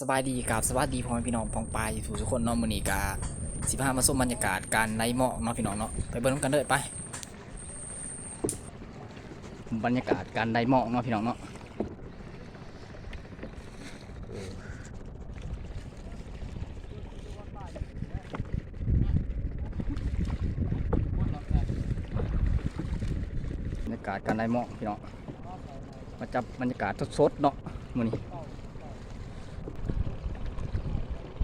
สบายดีกับสวัสดีพ่อแม่พี่น้องพองปลายทุกคนนาะมื้อนีกาสิพามาชมบรรยากาศการไนหมอกเนาะพี่น้องเนาะไปเบิ่งกันเด้อไป บรรยากาศการไดหมอกเนาะพี่น้องเนาะบรรยากาศการไดหมอกพี่น้องมาจับบรรยากาศสดๆเนาะมือนี้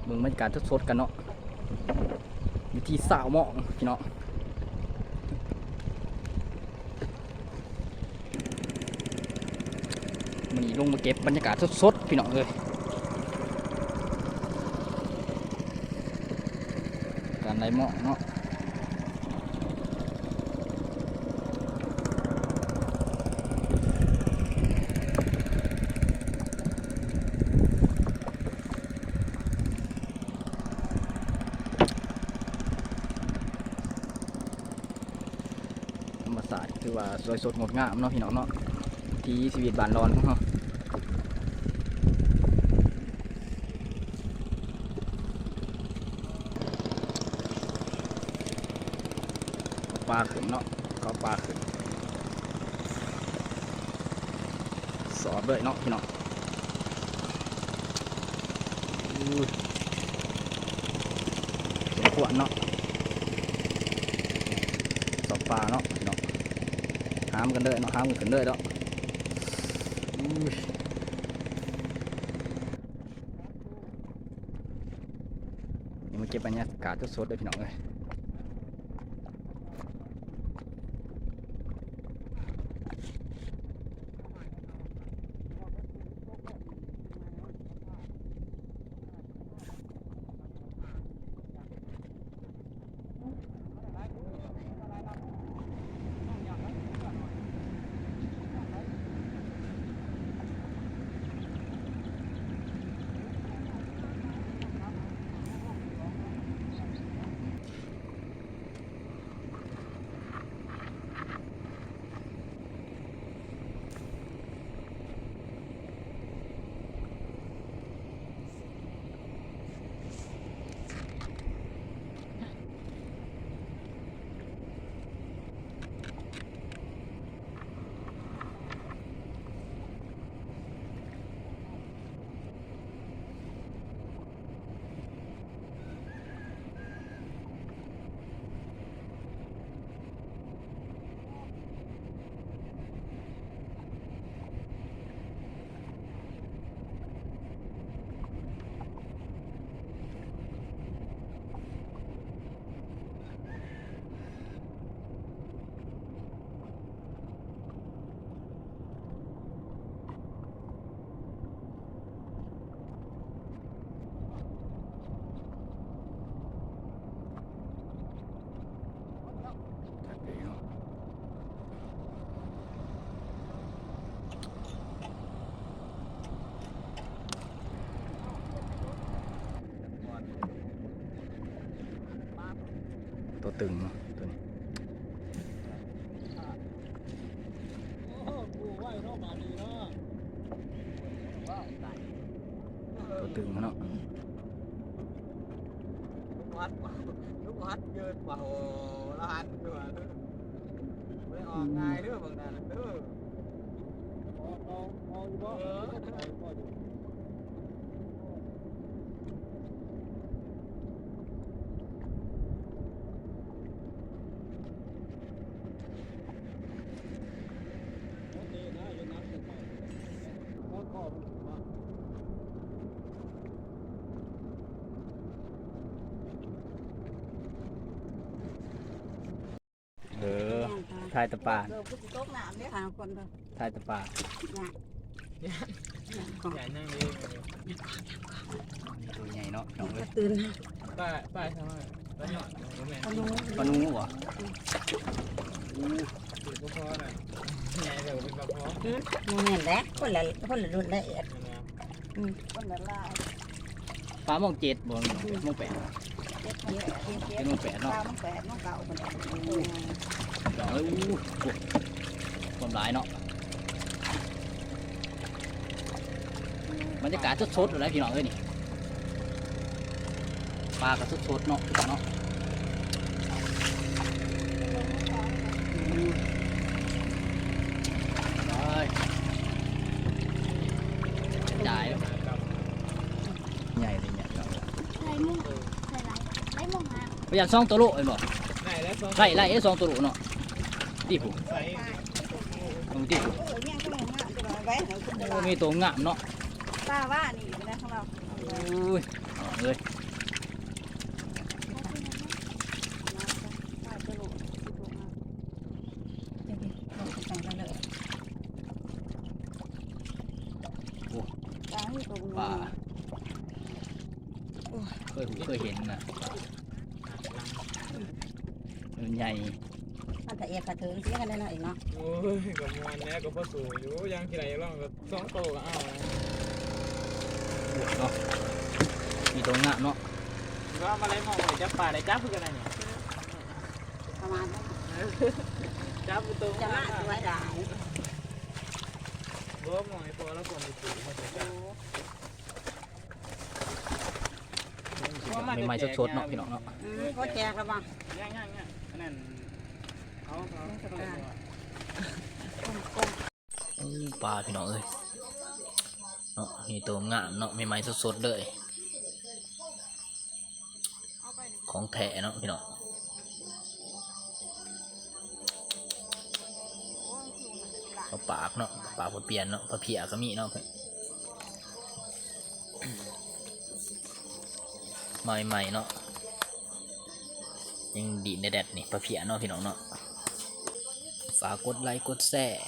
เบิ่งบรรยากาศสดๆกันเนาะวิธีสาวหมองพี่เนาะมันนี้ลงมาเก็บบรรยากาศสดๆพี่เนาะเลยการไล่หมอกเนาะ รมศาสตร์คือว่าสวยสดงดงามเนาะพี่น้องเนาะที่ชีวิตบ้านร้อนของเราเอาปลาขึ้นเนาะก็ปลาขึ้นสอบเลยเนาะพี่น้องเสียงขวานเนาะสอบปลาเนาะพี่น้อง ห้ามกันเลยเนาะห้ามกันขึ้นเลยเนาะอุ้ยนี่มาเก็บบรรยากาศสดๆเลยพี่น้องเลย ตัวตึงเนาะตัวนี้ตัวตึงเนาะวัดลูกวัดยืนว่าโอ้ละหันเด้อเด้อไม่ออกง่ายเด้อบางนั้นเด้อเอาเอาเอาอยู่บ่เออเเออ ทายตะปาเออพุทธิโต๊ะน้ำเนี่ยหาคนเด้อทายตะปาเนี่ยก่อย่านั่งเองตัวใหญ่เนาะน้องเลยตื่นป้าป้าทำไมป้าหยอดก็แม่เอาหนูปลาหนูเหรอถือก็พอน่ะแง่เดี๋ยวเป็นกระเพาะหนูเห็นแล้วคนละคนละรุ่นละเอียดอืมคนละลายปลาหมองเจ็ดบ่หมองแปดเจ็ดเจ็ดเจ็ดเจ็ดนหมองแปดเนาะตามันแปดมันเก่าคนละ เอ้ยอู้หูความหลายเนาะบรรยากาศสดๆเลยนะพี่น้องเอ้ยนี่ปลาก็สดๆเนาะพี่น้องเนาะไปจ่ายใหญ่เลยเนี่ยใส่มุ้งใส่ไรไรมุ้งหางพยายามซ่องตัวโลเอ้ยบอกไหนแล้วสองไล่ไล่ไอ้ซองตัวโลเนาะ ที่ผมใส่ตรงที่ผมเออเนี่ยก็ลงมาจะมาไว้ให้คุณจะโอ้มีตัวงามเนาะตาว่านี่นะของเราอุ้ยเอาเลยตาจะลงลงไปกันเลยตาให้ตรงปลาเคยหูเคยเห็นนะมันใหญ่ อันแต่เอียกระเทิงเสียกันได้หน่อยเนาะโอ้ยกับมวนเนี้ยก็พอสูอยู่ยังกี่ไรร่องก็สองโตก็เอานะโอ้ยเนาะมีตัวงาเนาะก็มาไล่มองเลยจับปลาได้จับเพื่อกันไงประมาณนั้นจับตรงจะมาสวยหลายบ่มองไอ้พอแล้วผมไปสูมาจับใหม่ๆสดๆเนาะพี่น้องเนาะอืมเขาแจกแล้วบ้างย่างย่างย่างนั่น ปลาพี่น้องเอ้ยเนาะมีตัวงามเนาะใหม่ๆสดๆเลยของแท้เนาะพี่น้องปลาปากเนาะปลาปลาเปลี่ยนเนาะปลาเพียก็มีเนาะเพิ่นใหม่ๆเนาะยังดีในแดดนี่ปลาเพียเนาะพี่น้องเนาะ ฝากกดไลค์กดแชร์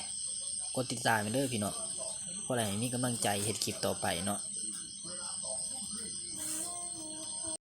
กดติดตามไปเด้อพี่เนาะเพราะอะไรมีกำลังใจเห็ดคลิปต่อไปเนาะ